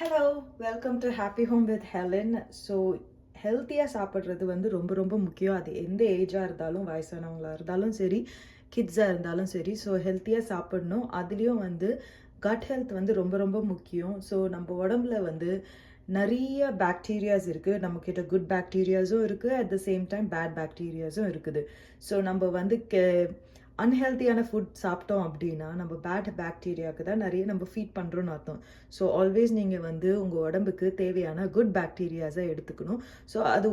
Hello welcome to happy home with Helen so ஹெல்த்தியாக சாப்பிட்றது வந்து ரொம்ப ரொம்ப முக்கியம். அது எந்த ஏஜாக இருந்தாலும் வயசானவங்களாக இருந்தாலும் சரி கிட்ஸாக இருந்தாலும் சரி ஸோ ஹெல்த்தியாக சாப்பிடணும். அதுலேயும் வந்து கட் ஹெல்த் வந்து ரொம்ப ரொம்ப முக்கியம். ஸோ நம்ம உடம்புல வந்து நிறைய பாக்டீரியாஸ் இருக்குது நம்மக்கிட்ட குட் பாக்டீரியாஸும் இருக்குது at the same time bad பாக்டீரியாஸும் இருக்குது. ஸோ நம்ம வந்து கே அன்ஹெல்த்தியான ஃபுட் சாப்பிட்டோம் அப்படின்னா நம்ம பேட் பாக்டீரியாவுக்கு தான் நிறைய நம்ம ஃபீட் பண்ணுறோன்னு அர்த்தம். ஸோ ஆல்வேஸ் நீங்கள் வந்து உங்கள் உடம்புக்கு தேவையான குட் பாக்டீரியாஸை எடுத்துக்கணும். ஸோ அது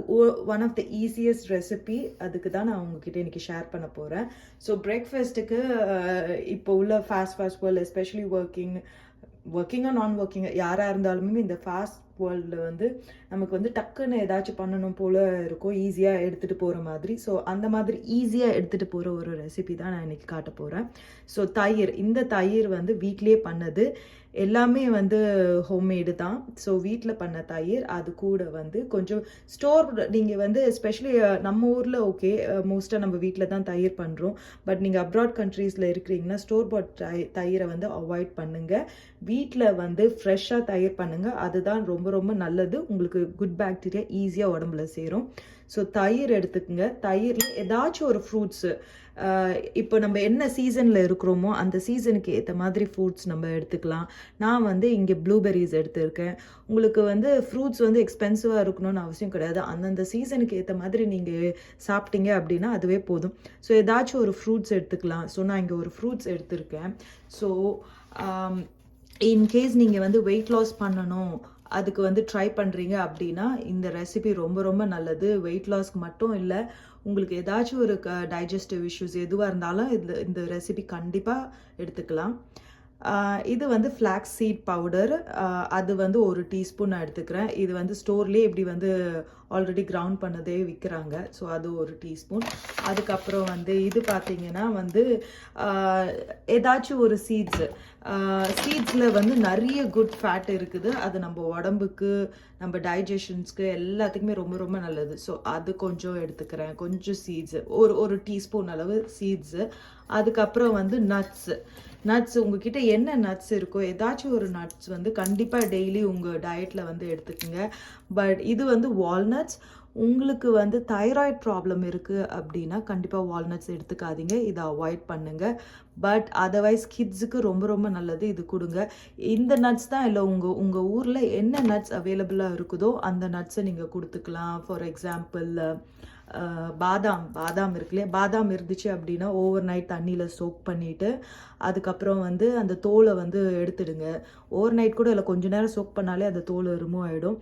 one of the easiest recipe அதுக்கு தான் நான் உங்ககிட்ட இன்றைக்கி ஷேர் பண்ண போகிறேன் ஸோ பிரேக்ஃபாஸ்ட்டுக்கு இப்போ உள்ள fast fast world especially working ஒர்க்கிங்காக நான் ஒர்க்கிங் யாராக இருந்தாலுமே இந்த ஃபாஸ்ட் வேர்ல்டில் வந்து நமக்கு வந்து டக்குன்னு ஏதாச்சும் பண்ணணும் போல் இருக்கும் ஈஸியாக எடுத்துகிட்டு போகிற மாதிரி. ஸோ அந்த மாதிரி ஈஸியாக எடுத்துகிட்டு போகிற ஒரு ரெசிபி தான் நான் இன்றைக்கி காட்ட போகிறேன் ஸோ தயிர் இந்த தயிர் வந்து வீட்லேயே பண்ணது எல்லாமே வந்து ஹோம்மேடு தான். ஸோ வீட்டில் பண்ண தயிர் அது கூட வந்து கொஞ்சம் ஸ்டோர் நீங்கள் வந்து எஸ்பெஷலி நம்ம ஊரில் ஓகே மோஸ்ட்டாக நம்ம வீட்டில் தான் தயிர் பண்ணுறோம் பட் நீங்கள் அப்ராட் கண்ட்ரீஸில் இருக்கிறீங்கன்னா ஸ்டோர் பாட் தயிரை வந்து அவாய்ட் பண்ணுங்கள் வீட்டில் வந்து ஃப்ரெஷ்ஷாக தயிர் பண்ணுங்கள் அதுதான் ரொம்ப ரொம்ப நல்லது. உங்களுக்கு குட் பாக்டீரியா ஈஸியாக உடம்புல சேரும். ஸோ தயிர் எடுத்துக்கோங்க. தயிரில் ஏதாச்சும் ஒரு ஃப்ரூட்ஸு இப்போ நம்ம என்ன சீசனில் இருக்கிறோமோ அந்த சீசனுக்கு ஏற்ற மாதிரி ஃப்ரூட்ஸ் நம்ம எடுத்துக்கலாம். நான் வந்து இங்கே ப்ளூபெரிஸ் எடுத்திருக்கேன். உங்களுக்கு வந்து ஃப்ரூட்ஸ் வந்து எக்ஸ்பென்சிவாக இருக்கணும்னு அவசியம் கிடையாது. அந்தந்த சீசனுக்கு ஏற்ற மாதிரி நீங்கள் சாப்பிட்டீங்க அப்படின்னா அதுவே போதும். ஸோ ஏதாச்சும் ஒரு ஃப்ரூட்ஸ் எடுத்துக்கலாம். ஸோ நான் இங்கே ஒரு ஃப்ரூட்ஸ் எடுத்திருக்கேன். ஸோ இன்கேஸ் நீங்கள் வந்து வெயிட் லாஸ் பண்ணணும் அதுக்கு வந்து ட்ரை பண்ணுறீங்க அப்படின்னா இந்த ரெசிபி ரொம்ப ரொம்ப நல்லது. வெயிட் லாஸ்க்கு மட்டும் இல்லை உங்களுக்கு ஏதாச்சும் ஒரு க டைஜஸ்டிவ் இஷ்யூஸ் எதுவாக இருந்தாலும் இந்த இந்த ரெசிபி கண்டிப்பாக எடுத்துக்கலாம். இது வந்து ஃப்ளாக்ஸ் சீட் பவுடர் அது வந்து ஒரு டீஸ்பூன் நான் எடுத்துக்கிறேன். இது வந்து ஸ்டோர்லேயே இப்படி வந்து ஆல்ரெடி கிரவுண்ட் பண்ணதே விற்கிறாங்க ஸோ அது ஒரு டீஸ்பூன் அதுக்கப்புறம் வந்து இது பார்த்தீங்கன்னா வந்து ஏதாச்சும் ஒரு சீட்ஸு சீட்ஸில் வந்து நிறைய குட் ஃபேட் இருக்குது. அது நம்ம உடம்புக்கு நம்ம டைஜஷன்ஸ்க்கு எல்லாத்துக்குமே ரொம்ப ரொம்ப நல்லது. ஸோ அது கொஞ்சம் எடுத்துக்கிறேன். கொஞ்சம் சீட்ஸு ஒரு ஒரு டீஸ்பூன் அளவு சீட்ஸு அதுக்கப்புறம் வந்து நட்ஸு நட்ஸ் உங்ககிட்ட என்ன நட்ஸ் இருக்கோ ஏதாச்சும் ஒரு நட்ஸ் வந்து கண்டிப்பாக டெய்லி உங்கள் டயட்டில் வந்து எடுத்துக்கோங்க. பட் இது வந்து வால்நட்ஸ் உங்களுக்கு வந்து தைராய்ட் ப்ராப்ளம் இருக்குது அப்படின்னா கண்டிப்பாக வால்நட்ஸ் எடுத்துக்காதீங்க. இதை அவாய்ட் பண்ணுங்கள் பட் அதர்வைஸ் கிட்ஸுக்கு ரொம்ப ரொம்ப நல்லது. இது கொடுங்க. இந்த நட்ஸ் தான் இல்லை உங்கள் உங்கள் ஊரில் என்ன நட்ஸ் அவைலபிளாக இருக்குதோ அந்த நட்ஸை நீங்கள் கொடுத்துக்கலாம். ஃபார் எக்ஸாம்பிள் பாதாம் பாதாம் இருக்கு இல்லையா? பாதாம் இருந்துச்சு அப்படின்னா ஓவர் நைட் தண்ணியில் சோக் பண்ணிவிட்டு அதுக்கப்புறம் வந்து அந்த தோலை வந்து எடுத்துடுங்க. ஓவர் நைட் கூட இல்லை கொஞ்ச நேரம் சோக் பண்ணாலே அந்த தோல் ரிமூவ் ஆகிடும்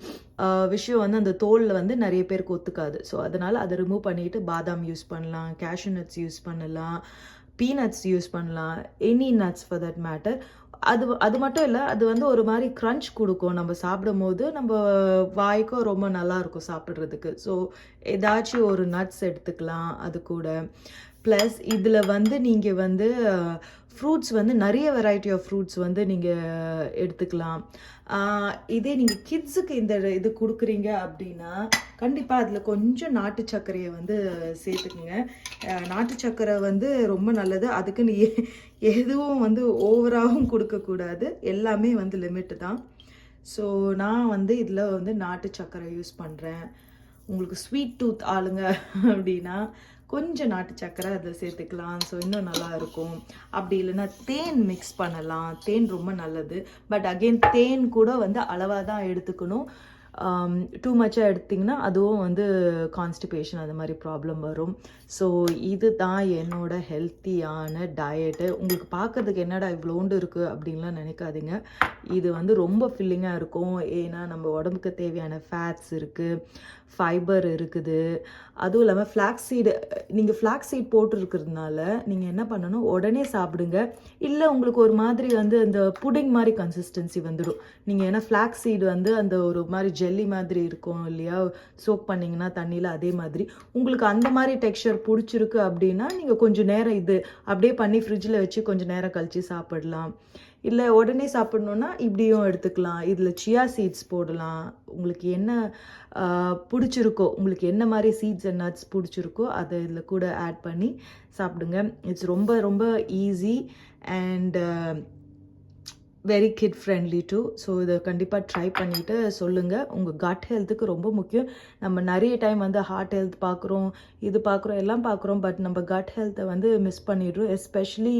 விஷயம் வந்து அந்த தோலில் வந்து நிறைய பேருக்கு ஒத்துக்காது. ஸோ அதனால் அதை ரிமூவ் பண்ணிவிட்டு பாதாம் யூஸ் பண்ணலாம் கேஷ்யூ நட்ஸ் யூஸ் பண்ணலாம் பீனட்ஸ் யூஸ் பண்ணலாம் any nuts for that matter அது அது மட்டும் இல்லை அது வந்து ஒரு மாதிரி க்ரன்ச் கொடுக்கும். நம்ம சாப்பிடும் போது நம்ம வாய்க்கும் ரொம்ப நல்லா இருக்கும் சாப்பிட்றதுக்கு. ஸோ ஏதாச்சும் ஒரு நட்ஸ் எடுத்துக்கலாம் அது கூட. ப்ளஸ் இதில் வந்து நீங்கள் வந்து ஃப்ரூட்ஸ் வந்து நிறைய வெரைட்டி ஆஃப் ஃப்ரூட்ஸ் வந்து நீங்கள் எடுத்துக்கலாம். இதே நீங்கள் கிட்ஸுக்கு இந்த இது கொடுக்குறீங்க அப்படின்னா கண்டிப்பாக அதில் கொஞ்சம் நாட்டு சர்க்கரையை வந்து சேர்த்துக்குங்க. நாட்டு சர்க்கரை வந்து ரொம்ப நல்லது. அதுக்குன்னு எதுவும் வந்து ஓவராகவும் கொடுக்கக்கூடாது. எல்லாமே வந்து லிமிட்டு தான். ஸோ நான் வந்து இதில் வந்து நாட்டு சர்க்கரை யூஸ் பண்ணுறேன் உங்களுக்கு ஸ்வீட் டூத் ஆளுங்க அப்படின்னா கொஞ்சம் நாட்டு சக்கரை அதில் சேர்த்துக்கலாம். ஸோ இன்னும் நல்லா இருக்கும். அப்படி இல்லைன்னா தேன் மிக்ஸ் பண்ணலாம். தேன் ரொம்ப நல்லது. பட் அகெயின் தேன் கூட வந்து அளவாக தான் எடுத்துக்கணும். Um, டூ மச்சாக எடுத்திங்கன்னா அதுவும் வந்து கான்ஸ்டிபேஷன் அந்த மாதிரி ப்ராப்ளம் வரும். ஸோ இது தான் என்னோட ஹெல்த்தியான டயட்டு உங்களுக்கு பார்க்குறதுக்கு என்னடா இவ்வளோண்டு இருக்குது அப்படின்லாம் நினைக்காதீங்க. இது வந்து ரொம்ப ஃபில்லிங்காக இருக்கும். ஏன்னா நம்ம உடம்புக்கு தேவையான ஃபேட்ஸ் இருக்குது ஃபைபர் இருக்குது. அதுவும் இல்லாமல் ஃப்ளாக்ஸ் சீடு நீங்கள் ஃப்ளாக்ஸ் சீட் போட்டுருக்கிறதுனால நீங்கள் என்ன பண்ணணும்? உடனே சாப்பிடுங்க. இல்லை உங்களுக்கு ஒரு மாதிரி வந்து அந்த புடிங் மாதிரி கன்சிஸ்டன்சி வந்துடும். நீங்கள் ஏன்னா ஃப்ளாக்ஸ் சீடு வந்து அந்த ஒரு மாதிரி ஜெல்லி மாதிரி இருக்கும் இல்லையா? சோக் பண்ணிங்கன்னா தண்ணியில் அதே மாதிரி. உங்களுக்கு அந்த மாதிரி டெக்ஸ்சர் பிடிச்சிருக்கு அப்படின்னா நீங்கள் கொஞ்சம் நேரம் இது அப்படியே பண்ணி ஃப்ரிட்ஜில் வச்சு கொஞ்சம் நேரம் கழித்து சாப்பிடலாம். இல்லை உடனே சாப்பிட்ணுன்னா இப்படியும் எடுத்துக்கலாம். இதில் சியா சீட்ஸ் போடலாம். உங்களுக்கு என்ன பிடிச்சிருக்கோ உங்களுக்கு என்ன மாதிரி சீட்ஸ் அண்ட் நட்ஸ் பிடிச்சிருக்கோ அதை இதில் கூட ஆட் பண்ணி சாப்பிடுங்க. இட்ஸ் ரொம்ப ரொம்ப easy and very kid friendly too so இதை கண்டிப்பாக ட்ரை பண்ணிவிட்டு சொல்லுங்கள் உங்கள் கட் ஹெல்த்துக்கு ரொம்ப முக்கியம். நம்ம நிறைய டைம் வந்து ஹார்ட் ஹெல்த் பார்க்குறோம் இது பார்க்குறோம் எல்லாம் பார்க்குறோம் பட் நம்ம கட் ஹெல்த்தை வந்து மிஸ் பண்ணிடுறோம். Especially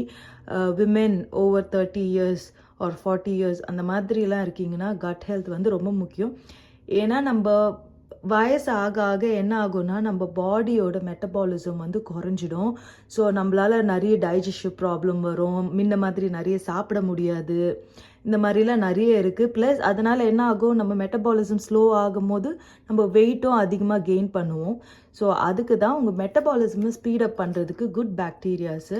women over thirty years or forty years அந்த மாதிரிலாம் இருக்கீங்கன்னா கட் ஹெல்த் வந்து ரொம்ப முக்கியம். ஏன்னா நம்ம வயசு ஆக ஆக என்ன ஆகும்னா நம்ம பாடியோட மெட்டபாலிசம் வந்து குறைஞ்சிடும். ஸோ நம்மளால நிறைய டைஜஷன் ப்ராப்ளம் வரும். முன்ன மாதிரி நிறைய சாப்பிட முடியாது. இந்த மாதிரிலாம் நிறைய இருக்குது ப்ளஸ் அதனால் என்ன ஆகும்? நம்ம மெட்டபாலிசம் ஸ்லோ ஆகும்போது நம்ம வெயிட்டும் அதிகமாக கெயின் பண்ணுவோம். ஸோ அதுக்கு தான் உங்கள் மெட்டபாலிசமை ஸ்பீடப் பண்ணுறதுக்கு குட் பேக்டீரியாஸு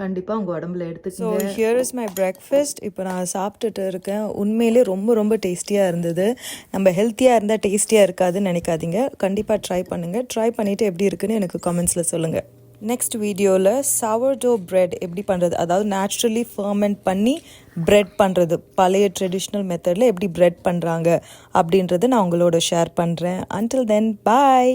கண்டிப்பாக உங்கள் உடம்புல எடுத்துக்கோங்க. ஹியர் இஸ் மை பிரேக்ஃபாஸ்ட் இப்போ நான் சாப்பிட்டுட்டு இருக்கேன். உண்மையிலே ரொம்ப ரொம்ப டேஸ்டியாக இருந்தது. நம்ம ஹெல்த்தியாக இருந்தால் டேஸ்டியாக இருக்காதுன்னு நினைக்காதீங்க. கண்டிப்பாக ட்ரை பண்ணுங்கள் ட்ரை பண்ணிவிட்டு எப்படி இருக்குன்னு எனக்கு கமெண்ட்ஸில் சொல்லுங்கள் நெக்ஸ்ட் வீடியோவில் சவர்டோ பிரெட் எப்படி பண்ணுறது அதாவது நேச்சுரலி ஃபர்மெண்ட் பண்ணி பிரெட் பண்ணுறது பழைய ட்ரெடிஷ்னல் மெத்தடில் எப்படி பிரெட் பண்ணுறாங்க அப்படின்றத நான் உங்களோட ஷேர் பண்ணுறேன் அன்டில் தென் பாய்